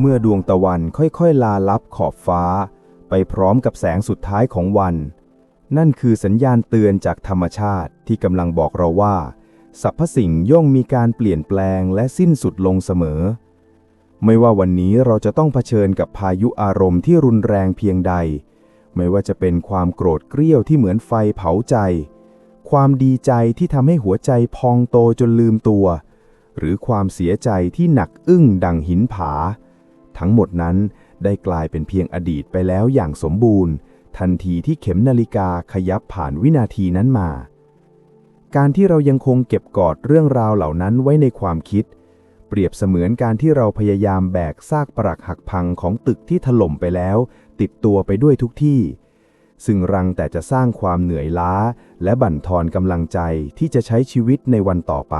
เมื่อดวงตะวันค่อยๆ ลาลับขอบฟ้า ไปพร้อมกับแสงสุดท้ายของวัน นั่นคือสัญญาณเตือนจากธรรมชาติที่กำลังบอกเราว่าสรรพสิ่งย่อมมีการเปลี่ยนแปลงและสิ้นสุดลงเสมอ ไม่ว่าวันนี้เราจะต้องเผชิญกับพายุอารมณ์ที่รุนแรงเพียงใด ไม่ว่าจะเป็นความโกรธเกรี้ยวที่เหมือนไฟเผาใจ ความดีใจที่ทำให้หัวใจพองโตจนลืมตัว หรือความเสียใจที่หนักอึ้งดังหินผา ทั้งหมดนั้นได้กลายเป็นเพียงอดีตไปแล้วอย่างสมบูรณ์ ทันทีที่เข็มนาฬิกาขยับผ่านวินาทีนั้นมา การที่เรายังคงเก็บกอดเรื่องราวเหล่านั้นไว้ในความคิด เปรียบเสมือนการที่เราพยายามแบกซากปรักหักพังของตึกที่ถล่มไปแล้ว ติดตัวไปด้วยทุกที่ ซึ่งรังแต่จะสร้างความเหนื่อยล้า และบั่นทอนกำลังใจที่จะใช้ชีวิตในวันต่อไป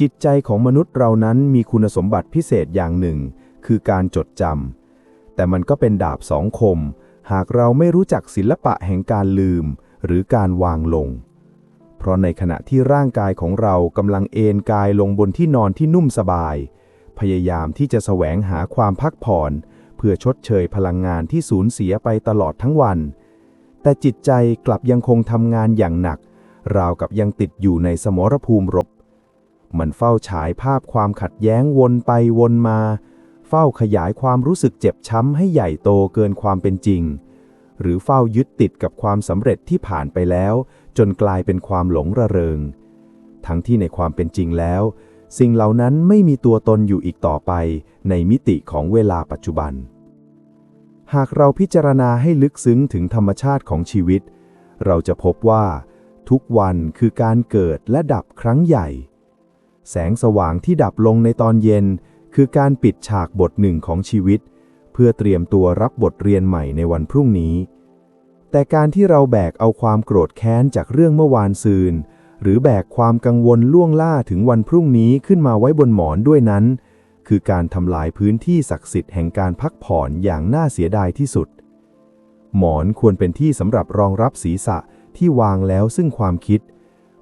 จิตใจของมนุษย์เรานั้นมีคุณสมบัติพิเศษอย่างหนึ่ง คือการจดจำ แต่มันก็เป็นดาบสองคม หากเราไม่รู้จักศิลปะแห่งการลืม หรือการวางลง เพราะในขณะที่ร่างกายของเรากำลังเอนกายลงบนที่นอนที่นุ่มสบาย พยายามที่จะแสวงหาความพักผ่อน เพื่อชดเชยพลังงานที่สูญเสียไปตลอดทั้งวัน แต่จิตใจกลับยังคงทำงานอย่างหนัก ราวกับยังติดอยู่ในสมรภูมิรบ มันเฝ้าฉายภาพความขัดแย้งวนไปวนมา เฝ้าขยายความรู้สึกเจ็บช้ำให้ใหญ่โตเกินความเป็นจริง หรือเฝ้ายึดติดกับความสำเร็จที่ผ่านไปแล้ว จนกลายเป็นความหลงระเริง ทั้งที่ในความเป็นจริงแล้ว สิ่งเหล่านั้นไม่มีตัวตนอยู่อีกต่อไป ในมิติของเวลาปัจจุบัน หากเราพิจารณาให้ลึกซึ้งถึงธรรมชาติของชีวิต เราจะพบว่า ทุกวันคือการเกิดและดับครั้งใหญ่ แสงสว่างที่ดับลงในตอนเย็น คือการปิดฉากบทหนึ่งของชีวิต เพื่อเตรียมตัวรับบทเรียนใหม่ในวันพรุ่งนี้ แต่การที่เราแบกเอาความโกรธแค้นจากเรื่องเมื่อวานซืน หรือแบกความกังวลล่วงล่าถึงวันพรุ่งนี้ขึ้นมาไว้บนหมอนด้วยนั้น คือการทำลายพื้นที่ศักดิ์สิทธิ์แห่งการพักผ่อนอย่างน่าเสียดายที่สุด หมอนควรเป็นที่สำหรับรองรับศีรษะที่วางแล้วซึ่งความคิด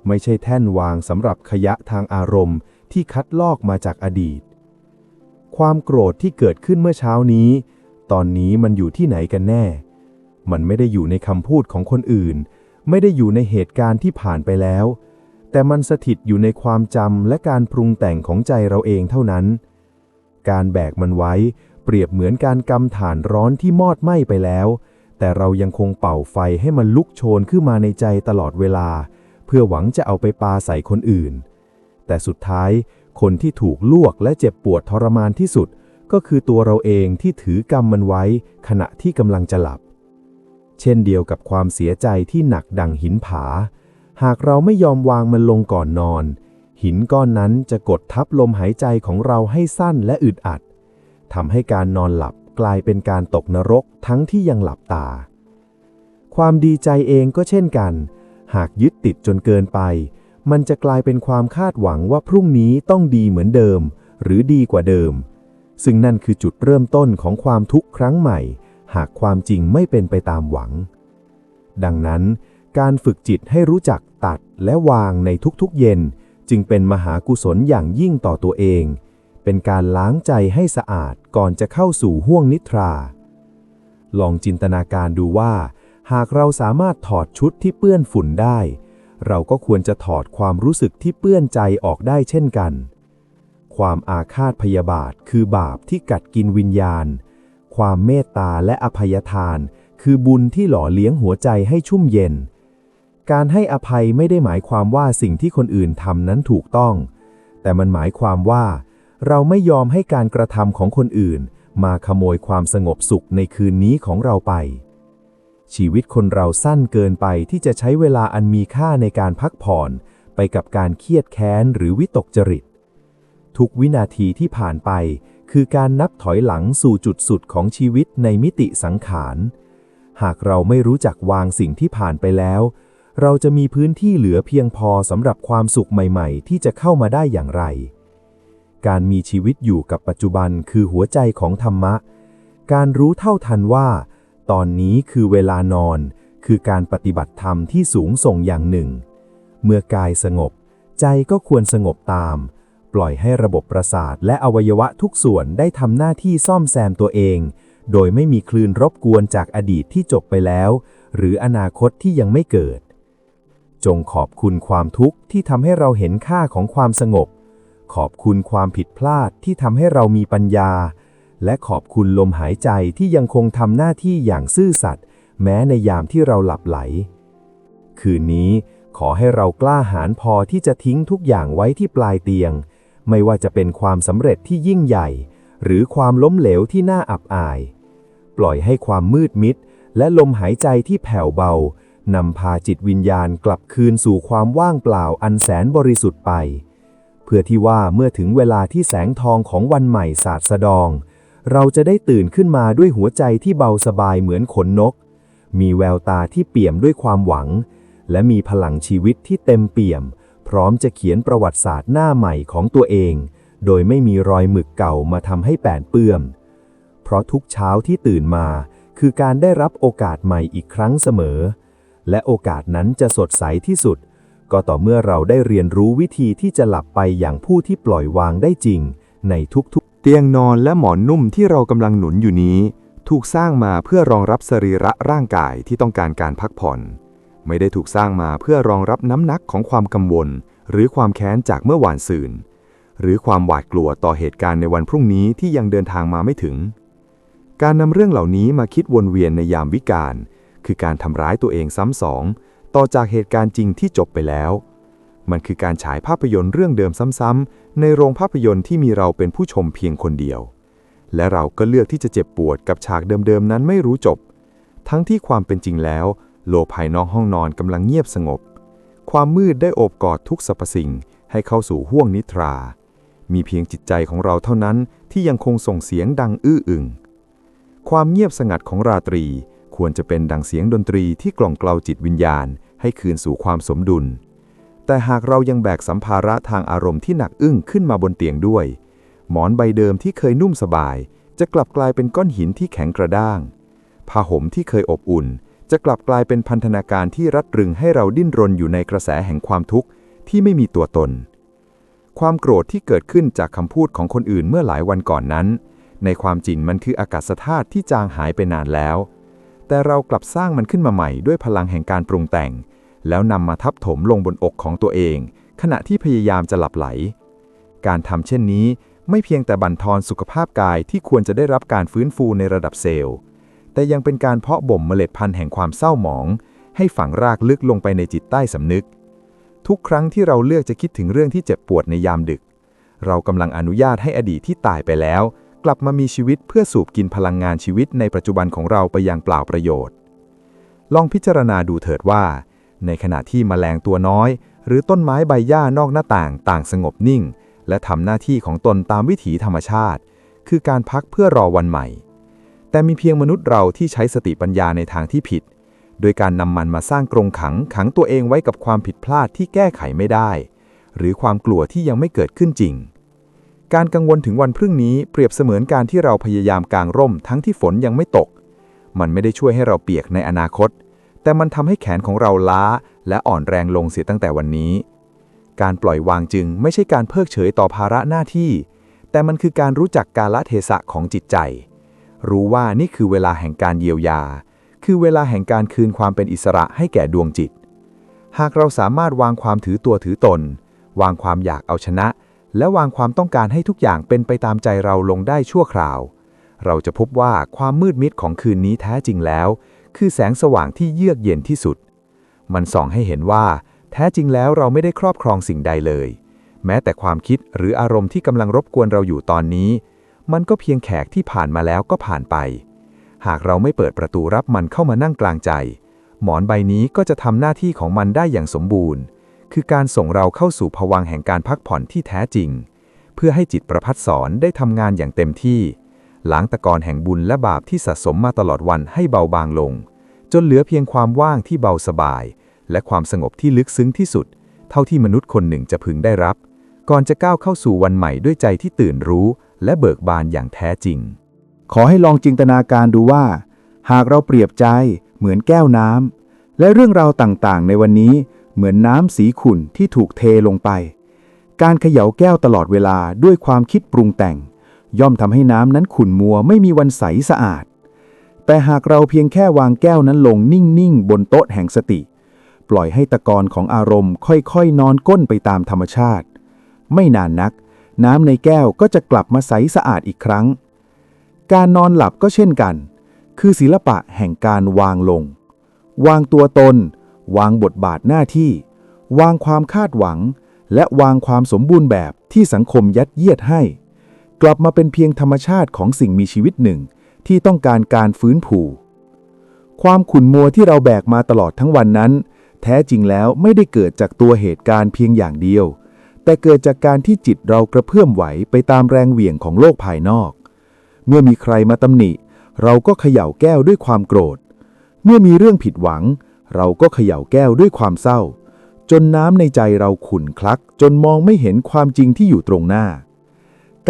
ไม่ใช่แท่นวางสำหรับขยะทางอารมณ์ที่คัดลอกมาจากอดีต ความโกรธที่เกิดขึ้นเมื่อเช้านี้ ตอนนี้มันอยู่ที่ไหนกันแน่ มันไม่ได้อยู่ในคำพูดของคนอื่น ไม่ได้อยู่ในเหตุการณ์ที่ผ่านไปแล้ว แต่มันสถิตอยู่ในความจำและการปรุงแต่งของใจเราเองเท่านั้น การแบกมันไว้เปรียบเหมือนการกำถ่านร้อนที่มอดไหม้ไปแล้ว แต่เรายังคงเป่าไฟให้มันลุกโชนขึ้นมาในใจตลอดเวลา พื่อหวังจะเอาไปปาใส่คนอื่น แต่สุดท้ายคนที่ถูกลวกและเจ็บปวดทรมานที่สุด ก็คือตัวเราเองที่ถือกรรมมันไว้ ขณะที่กำลังจะหลับ เช่นเดียวกับความเสียใจที่หนักดังหินผา หากเราไม่ยอมวางมันลงก่อนนอน หินก้อนนั้นจะกดทับลมหายใจของเราให้สั้นและอึดอัดทำให้การนอนหลับกลายเป็นการตกนรกทั้งที่ยังหลับตา ความดีใจเองก็เช่นกัน หากยึดติดจนเกินไป มันจะกลายเป็นความคาดหวังว่าพรุ่งนี้ต้องดีเหมือนเดิม หรือดีกว่าเดิม ซึ่งนั่นคือจุดเริ่มต้นของความทุกข์ครั้งใหม่ หากความจริงไม่เป็นไปตามหวัง ดังนั้น การฝึกจิตให้รู้จักตัดและวางในทุกๆเย็น จึงเป็นมหากุศลอย่างยิ่งต่อตัวเอง เป็นการล้างใจให้สะอาดก่อนจะเข้าสู่ห้วงนิทรา ลองจินตนาการดูว่า หากเราสามารถถอดชุดที่เปื้อนฝุ่นได้ เราก็ควรจะถอดความรู้สึกที่เปื้อนใจออกได้เช่นกัน ความอาฆาตพยาบาทคือบาปที่กัดกินวิญญาณ ความเมตตาและอภัยทาน คือบุญที่หล่อเลี้ยงหัวใจให้ชุ่มเย็น การให้อภัยไม่ได้หมายความว่าสิ่งที่คนอื่นทำนั้นถูกต้อง แต่มันหมายความว่า เราไม่ยอมให้การกระทำของคนอื่น มาขโมยความสงบสุขในคืนนี้ของเราไป ชีวิตคนเราสั้นเกินไปที่จะใช้เวลาอันมีค่าในการพักผ่อน ไปกับการเครียดแค้นหรือวิตกจริต ทุกวินาทีที่ผ่านไป คือการนับถอยหลังสู่จุดสุดของชีวิตในมิติสังขาร หากเราไม่รู้จักวางสิ่งที่ผ่านไปแล้ว เราจะมีพื้นที่เหลือเพียงพอสำหรับความสุขใหม่ ๆ ที่จะเข้ามาได้อย่างไร การมีชีวิตอยู่กับปัจจุบันคือหัวใจของธรรมะ การรู้เท่าทันว่า ตอนนี้คือเวลานอน คือการปฏิบัติธรรมที่สูงส่งอย่างหนึ่ง เมื่อกายสงบ ใจก็ควรสงบตาม ปล่อยให้ระบบประสาทและอวัยวะทุกส่วนได้ทำหน้าที่ซ่อมแซมตัวเอง โดยไม่มีคลื่นรบกวนจากอดีตที่จบไปแล้ว หรืออนาคตที่ยังไม่เกิด จงขอบคุณความทุกข์ที่ทำให้เราเห็นค่าของความสงบ ขอบคุณความผิดพลาดที่ทำให้เรามีปัญญา และขอบคุณลมหายใจที่ยังคงทำหน้าที่อย่างซื่อสัตย์แม้ในยามที่เราหลับไหล คืนนี้ขอให้เรากล้าหาญพอที่จะทิ้งทุกอย่างไว้ที่ปลายเตียง ไม่ว่าจะเป็นความสำเร็จที่ยิ่งใหญ่ หรือความล้มเหลวที่น่าอับอาย ปล่อยให้ความมืดมิด และลมหายใจที่แผ่วเบานำพาจิตวิญญาณกลับคืนสู่ความว่างเปล่าอันแสนบริสุทธิ์ไป เพื่อที่ว่าเมื่อถึงเวลาที่แสงทองของวันใหม่สาดสะดอง เราจะได้ตื่นขึ้นมาด้วยหัวใจที่เบาสบายเหมือนขนนก มีแววตาที่เปี่ยมด้วยความหวัง และมีพลังชีวิตที่เต็มเปี่ยม พร้อมจะเขียนประวัติศาสตร์หน้าใหม่ของตัวเอง โดยไม่มีรอยหมึกเก่ามาทำให้แปดเปื้อมเพราะทุกเช้าที่ตื่นมา คือการได้รับโอกาสใหม่อีกครั้งเสมอ และโอกาสนั้นจะสดใสที่สุด ก็ต่อเมื่อเราได้เรียนรู้วิธีที่จะหลับไปอย่างผู้ที่ปล่อยวางได้จริง ในทุกๆ เตียงนอนและหมอนนุ่มที่เรากำลังหนุนอยู่นี้ ถูกสร้างมาเพื่อรองรับสรีระร่างกายที่ต้องการการพักผ่อน ไม่ได้ถูกสร้างมาเพื่อรองรับน้ำหนักของความกังวล หรือความแค้นจากเมื่อวานซืนหรือความหวาดกลัวต่อเหตุการณ์ในวันพรุ่งนี้ที่ยังเดินทางมาไม่ถึง การนำเรื่องเหล่านี้มาคิดวนเวียนในยามวิกาลคือการทำร้ายตัวเองซ้ำสอง ต่อจากเหตุการณ์จริงที่จบไปแล้ว มันคือการฉายภาพยนตร์เรื่องเดิมซ้ำๆในโรงภาพยนตร์ที่มีเราเป็นผู้ชมเพียงคนเดียว และเราก็เลือกที่จะเจ็บปวดกับฉากเดิมๆนั้นไม่รู้จบ ทั้งที่ความเป็นจริงแล้ว โลภายนอกห้องนอนกำลังเงียบสงบ ความมืดได้โอบกอดทุกสรรพสิ่งให้เข้าสู่ห้วงนิทรา มีเพียงจิตใจของเราเท่านั้นที่ยังคงส่งเสียงดังอื้ออึง ความเงียบสงัดของราตรีควรจะเป็นดังเสียงดนตรีที่กล่อมเกลาจิตวิญญาณ ให้คืนสู่ความสมดุล แต่หากเรายังแบกสัมภาระทางอารมณ์ที่หนักอึ้งขึ้นมาบนเตียงด้วย หมอนใบเดิมที่เคยนุ่มสบาย จะกลับกลายเป็นก้อนหินที่แข็งกระด้าง ผ้าห่มที่เคยอบอุ่น จะกลับกลายเป็นพันธนาการที่รัดรึงให้เราดิ้นรนอยู่ในกระแสแห่งความทุกข์ที่ไม่มีตัวตน ความโกรธที่เกิดขึ้นจากคำพูดของคนอื่นเมื่อหลายวันก่อนนั้น ในความจริงมันคืออากาศธาตุที่จางหายไปนานแล้ว แต่เรากลับสร้างมันขึ้นมาใหม่ด้วยพลังแห่งการปรุงแต่ง แล้วนำมาทับถมลงบนอกของตัวเอง ขณะที่พยายามจะหลับไหล การทำเช่นนี้ไม่เพียงแต่บั่นทอนสุขภาพกายที่ควรจะได้รับการฟื้นฟูในระดับเซลล์ แต่ยังเป็นการเพาะบ่มเมล็ดพันธุ์แห่งความเศร้าหมอง ให้ฝังรากลึกลงไปในจิตใต้สำนึก ทุกครั้งที่เราเลือกจะคิดถึงเรื่องที่เจ็บปวดในยามดึก เรากำลังอนุญาตให้อดีตที่ตายไปแล้ว กลับมามีชีวิตเพื่อสูบกินพลังงานชีวิตในปัจจุบันของเราไปอย่างเปล่าประโยชน์ ลองพิจารณาดูเถิดว่า ในขณะที่มแมลงตัวน้อย หรือต้นไม้ใบหญ้านอกหน้าต่างต่างสงบนิ่ง และทำหน้าที่ของตนตามวิถีธรรมชาติ คือการพักเพื่อรอวันใหม่ แต่มีเพียงมนุษย์เราที่ใช้สติปัญญาในทางที่ผิด โดยการนำมันมาสร้างกรงขังขังตัวเองไว้กับความผิดพลาดที่แก้ไขไม่ได้ หรือความกลัวที่ยังไม่เกิดขึ้นจริง การกังวลถึงวันพรุ่งนี้เปรียบเสมือนการที่เราพยายามกางร่มทั้งที่ฝนยังไม่ตก มันไม่ได้ช่วยให้เราเปียกในอนาคต แต่มันทำให้แขนของเราล้า และอ่อนแรงลงเสียตั้งแต่วันนี้ การปล่อยวางจึงไม่ใช่การเพิกเฉยต่อภาระหน้าที่ แต่มันคือการรู้จักกาลเทศะของจิตใจ รู้ว่านี่คือเวลาแห่งการเยียวยา คือเวลาแห่งการคืนความเป็นอิสระให้แก่ดวงจิต หากเราสามารถวางความถือตัวถือตน วางความอยากเอาชนะ และวางความต้องการให้ทุกอย่างเป็นไปตามใจเราลงได้ชั่วคราว เราจะพบว่าความมืดมิดของคืนนี้แท้จริงแล้ว คือแสงสว่างที่เยือกเย็นที่สุด มันส่องให้เห็นว่า แท้จริงแล้วเราไม่ได้ครอบครองสิ่งใดเลย แม้แต่ความคิดหรืออารมณ์ที่กำลังรบกวนเราอยู่ตอนนี้ มันก็เพียงแขกที่ผ่านมาแล้วก็ผ่านไป หากเราไม่เปิดประตูรับมันเข้ามานั่งกลางใจ หมอนใบนี้ก็จะทำหน้าที่ของมันได้อย่างสมบูรณ์ คือการส่งเราเข้าสู่ภวังแห่งการพักผ่อนที่แท้จริง เพื่อให้จิตประพัดสอนได้ทำงานอย่างเต็มที่ ล้างตะกอนแห่งบุญและบาปที่สะสมมาตลอดวันให้เบาบางลง จนเหลือเพียงความว่างที่เบาสบาย และความสงบที่ลึกซึ้งที่สุด เท่าที่มนุษย์คนหนึ่งจะพึงได้รับ ก่อนจะก้าวเข้าสู่วันใหม่ด้วยใจที่ตื่นรู้ และเบิกบานอย่างแท้จริง ขอให้ลองจินตนาการดูว่า หากเราเปรียบใจเหมือนแก้วน้ำและเรื่องราวต่างๆ ในวันนี้เหมือนน้ำสีขุ่นที่ถูกเทลงไป การเขย่าแก้วตลอดเวลาด้วยความคิดปรุงแต่ง ย่อมทำให้น้ำนั้นขุ่นมัวไม่มีวันใสสะอาด แต่หากเราเพียงแค่วางแก้วนั้นลงนิ่ง ๆ บนโต๊ะแห่งสติ ปล่อยให้ตะกอนของอารมณ์ค่อย ๆ นอนก้นไปตามธรรมชาติ ไม่นานนัก น้ำในแก้วก็จะกลับมาใสสะอาดอีกครั้ง การนอนหลับก็เช่นกัน คือศิลปะแห่งการวางลง วางตัวตน วางบทบาทหน้าที่ วางความคาดหวัง และวางความสมบูรณ์แบบที่สังคมยัดเยียดให้ กลับมาเป็นเพียงธรรมชาติของสิ่งมีชีวิตหนึ่ง ที่ต้องการการฟื้นผูความขุ่นมัวที่เราแบกมาตลอดทั้งวันนั้น แท้จริงแล้วไม่ได้เกิดจากตัวเหตุการณ์เพียงอย่างเดียว แต่เกิดจากการที่จิตเรากระเพื่อมไหวไปตามแรงเหวี่ยงของโลกภายนอก เมื่อมีใครมาตำหนิ เราก็เขย่าแก้วด้วยความโกรธ เมื่อมีเรื่องผิดหวัง เราก็เขย่าแก้วด้วยความเศร้า จนน้ำในใจเราขุ่นคลัก จนมองไม่เห็นความจริงที่อยู่ตรงหน้า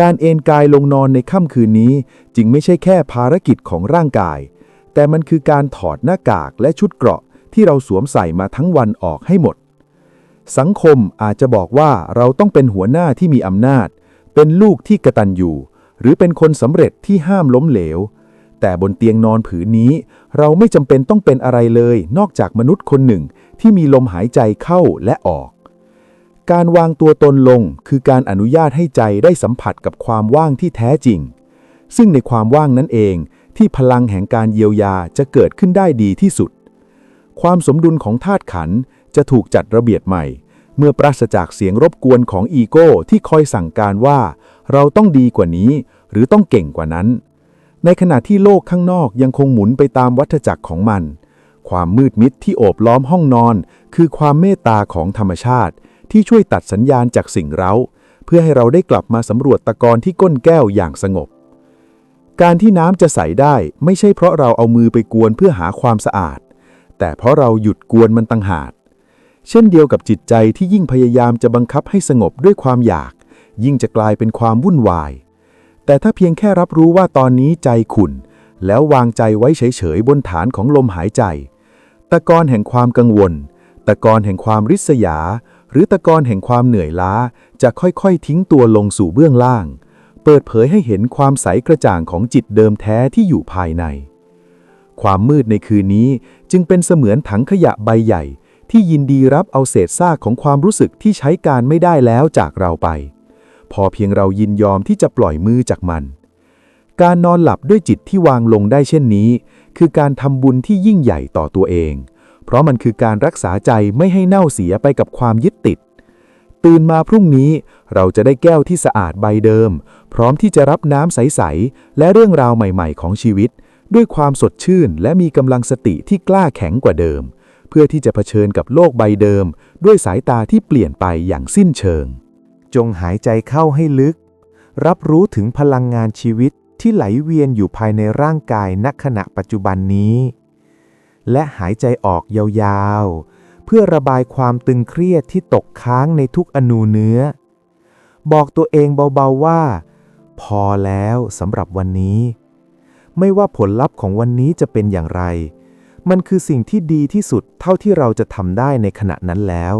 การเอนกายลงนอนในค่ำคืนนี้จึงไม่ใช่แค่ภารกิจของร่างกาย แต่มันคือการถอดหน้ากากและชุดเกราะที่เราสวมใส่มาทั้งวันออกให้หมด สังคมอาจจะบอกว่าเราต้องเป็นหัวหน้าที่มีอำนาจ เป็นลูกที่กระตันอยู่ หรือเป็นคนสำเร็จที่ห้ามล้มเหลว แต่บนเตียงนอนผืนนี้ เราไม่จำเป็นต้องเป็นอะไรเลย นอกจากมนุษย์คนหนึ่งที่มีลมหายใจเข้าและออก การวางตัวตนลงคือการอนุญาตให้ใจได้สัมผัสกับความว่างที่แท้จริง ซึ่งในความว่างนั้นเองที่พลังแห่งการเยียวยาจะเกิดขึ้นได้ดีที่สุด ความสมดุลของธาตุขันจะถูกจัดระเบียบใหม่ เมื่อปราศจากเสียงรบกวนของอีโก้ที่คอยสั่งการว่า เราต้องดีกว่านี้ หรือต้องเก่งกว่านั้น ในขณะที่โลกข้างนอกยังคงหมุนไปตามวัฏจักรของมัน ความมืดมิดที่โอบล้อมห้องนอน คือความเมตตาของธรรมชาติ ที่ช่วยตัดสัญญาณจากสิ่งเร้า เพื่อให้เราได้กลับมาสำรวจตะกอนที่ก้นแก้วอย่างสงบ การที่น้ำจะใสได้ไม่ใช่เพราะเราเอามือไปกวนเพื่อหาความสะอาด แต่เพราะเราหยุดกวนมันตั้งหากเช่นเดียวกับจิตใจที่ยิ่งพยายามจะบังคับให้สงบด้วยความอยาก ยิ่งจะกลายเป็นความวุ่นวาย แต่ถ้าเพียงแค่รับรู้ว่าตอนนี้ใจขุ่น แล้ววางใจไว้เฉยๆบนฐานของลมหายใจ ตะกอนแห่งความกังวล ตะกอนแห่งความริษยา หรือตะกอนแห่งความเหนื่อยล้าจะค่อยๆทิ้งตัวลงสู่เบื้องล่าง เปิดเผยให้เห็นความใสกระจ่างของจิตเดิมแท้ที่อยู่ภายใน ความมืดในคืนนี้จึงเป็นเสมือนถังขยะใบใหญ่ ที่ยินดีรับเอาเศษซากของความรู้สึกที่ใช้การไม่ได้แล้วจากเราไป พอเพียงเรายินยอมที่จะปล่อยมือจากมัน การนอนหลับด้วยจิตที่วางลงได้เช่นนี้ คือการทำบุญที่ยิ่งใหญ่ต่อตัวเอง เพราะมันคือการรักษาใจไม่ให้เน่าเสียไปกับความยึดติด ตื่นมาพรุ่งนี้เราจะได้แก้วที่สะอาดใบเดิม พร้อมที่จะรับน้ำใส ๆ และเรื่องราวใหม่ ๆ ของชีวิต ด้วยความสดชื่นและมีกำลังสติที่กล้าแข็งกว่าเดิม เพื่อที่จะเผชิญกับโลกใบเดิม ด้วยสายตาที่เปลี่ยนไปอย่างสิ้นเชิง จงหายใจเข้าให้ลึก รับรู้ถึงพลังงานชีวิตที่ไหลเวียนอยู่ภายในร่างกายณขณะปัจจุบันนี้ และหายใจออกยาวๆ เพื่อระบายความตึงเครียดที่ตกค้างในทุกอนูเนื้อ บอกตัวเองเบาๆว่า พอแล้วสำหรับวันนี้ ไม่ว่าผลลัพธ์ของวันนี้จะเป็นอย่างไร มันคือสิ่งที่ดีที่สุดเท่าที่เราจะทำได้ในขณะนั้นแล้ว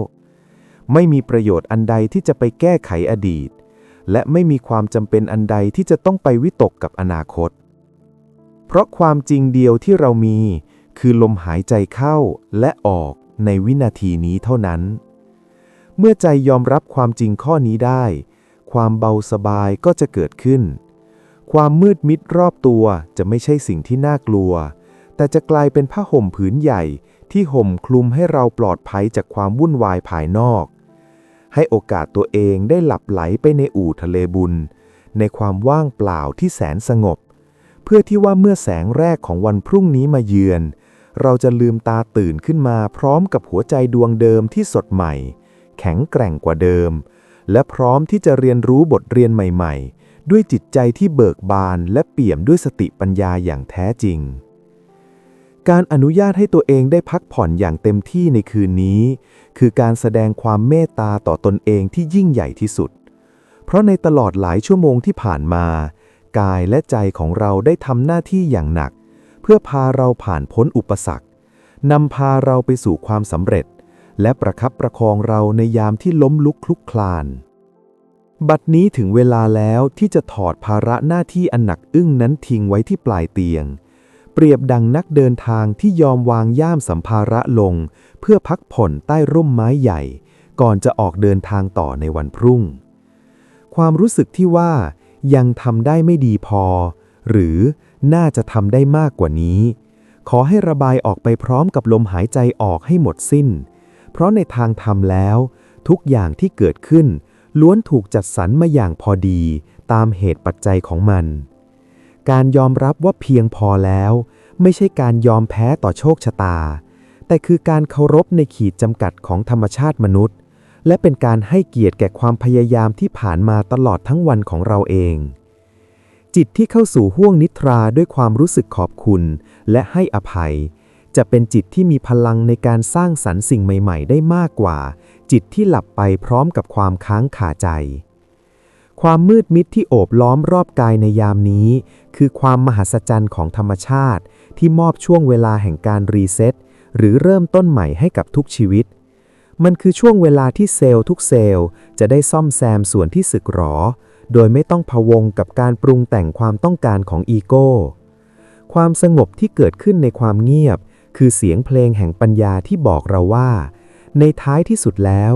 ไม่มีประโยชน์อันใดที่จะไปแก้ไขอดีต และไม่มีความจำเป็นอันใดที่จะต้องไปวิตกกับอนาคต เพราะความจริงเดียวที่เรามี คือลมหายใจเข้าและออกในวินาทีนี้เท่านั้น เมื่อใจยอมรับความจริงข้อนี้ได้ ความเบาสบายก็จะเกิดขึ้น ความมืดมิดรอบตัวจะไม่ใช่สิ่งที่น่ากลัว แต่จะกลายเป็นผ้าห่มผืนใหญ่ที่ห่มคลุมให้เราปลอดภัยจากความวุ่นวายภายนอก ให้โอกาสตัวเองได้หลับไหลไปในอู่ทะเลบุญ ในความว่างเปล่าที่แสนสงบ เพื่อที่ว่าเมื่อแสงแรกของวันพรุ่งนี้มาเยือน เราจะลืมตาตื่นขึ้นมาพร้อมกับหัวใจดวงเดิมที่สดใหม่ แข็งแกร่งกว่าเดิม และพร้อมที่จะเรียนรู้บทเรียนใหม่ๆ ด้วยจิตใจที่เบิกบานและเปี่ยมด้วยสติปัญญาอย่างแท้จริง การอนุญาตให้ตัวเองได้พักผ่อนอย่างเต็มที่ในคืนนี้ คือการแสดงความเมตตาต่อตนเองที่ยิ่งใหญ่ที่สุด เพราะในตลอดหลายชั่วโมงที่ผ่านมา กายและใจของเราได้ทำหน้าที่อย่างหนัก เพื่อพาเราผ่านพ้นอุปสรรคนำพาเราไปสู่ความสำเร็จ และประคับประคองเราในยามที่ล้มลุกคลุกคลาน บัดนี้ถึงเวลาแล้วที่จะถอดภาระหน้าที่อันหนักอึ้งนั้นทิ้งไว้ที่ปลายเตียง เปรียบดังนักเดินทางที่ยอมวางย่ามสัมภาระลง เพื่อพักผ่อนใต้ร่มไม้ใหญ่ ก่อนจะออกเดินทางต่อในวันพรุ่ง ความรู้สึกที่ว่ายังทำได้ไม่ดีพอ หรือ น่าจะทำได้มากกว่านี้ ขอให้ระบายออกไปพร้อมกับลมหายใจออกให้หมดสิ้น เพราะในทางทำแล้ว ทุกอย่างที่เกิดขึ้น ล้วนถูกจัดสรรมาอย่างพอดี ตามเหตุปัจจัยของมัน การยอมรับว่าเพียงพอแล้ว ไม่ใช่การยอมแพ้ต่อโชคชะตา แต่คือการเคารพในขีดจำกัดของธรรมชาติมนุษย์ และเป็นการให้เกียรติแก่ความพยายามที่ผ่านมาตลอดทั้งวันของเราเอง จิตที่เข้าสู่ห้วงนิทราด้วยความรู้สึกขอบคุณ และให้อภัย จะเป็นจิตที่มีพลังในการสร้างสรรค์สิ่งใหม่ ๆ ได้มากกว่า จิตที่หลับไปพร้อมกับความค้างขาใจ ความมืดมิดที่โอบล้อมรอบกายในยามนี้ คือความมหัศจรรย์ของธรรมชาติ ที่มอบช่วงเวลาแห่งการรีเซ็ตหรือเริ่มต้นใหม่ให้กับทุกชีวิต มันคือช่วงเวลาที่เซลล์ทุกเซลล์จะได้ซ่อมแซมส่วนที่สึกหรอ โดยไม่ต้องพะวงกับการปรุงแต่งความต้องการของอีโก้ ความสงบที่เกิดขึ้นในความเงียบ คือเสียงเพลงแห่งปัญญาที่บอกเราว่า ในท้ายที่สุดแล้ว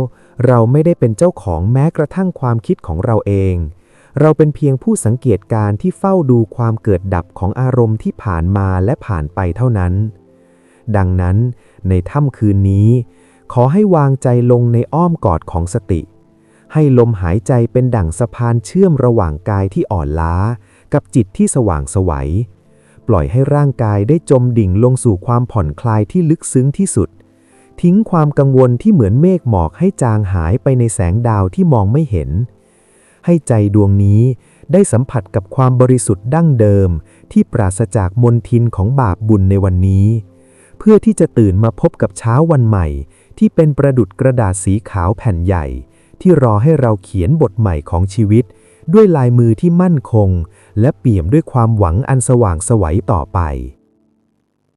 เราไม่ได้เป็นเจ้าของแม้กระทั่งความคิดของเราเอง เราเป็นเพียงผู้สังเกตการณ์ที่เฝ้าดูความเกิดดับของอารมณ์ที่ผ่านมาและผ่านไปเท่านั้น ดังนั้น ในถ้ำคืนนี้ ขอให้วางใจลงในอ้อมกอดของสติ ให้ลมหายใจเป็นดั่งสะพานเชื่อมระหว่างกายที่อ่อนล้า กับจิตที่สว่างไสวัย ปล่อยให้ร่างกายได้จมดิ่งลงสู่ความผ่อนคลายที่ลึกซึ้งที่สุด ทิ้งความกังวลที่เหมือนเมฆหมอกให้จางหายไปในแสงดาวที่มองไม่เห็น ให้ใจดวงนี้ได้สัมผัสกับความบริสุทธิ์ดั้งเดิม ที่ปราศจากมนทินของบาปบุญในวันนี้ เพื่อที่จะตื่นมาพบกับเช้าวันใหม่ ที่เป็นประดุดกระดาษสีขาวแผ่นใหญ่ ที่รอให้เราเขียนบทใหม่ของชีวิต ด้วยลายมือที่มั่นคง และเปี่ยมด้วยความหวังอันสว่างไสวัยต่อไป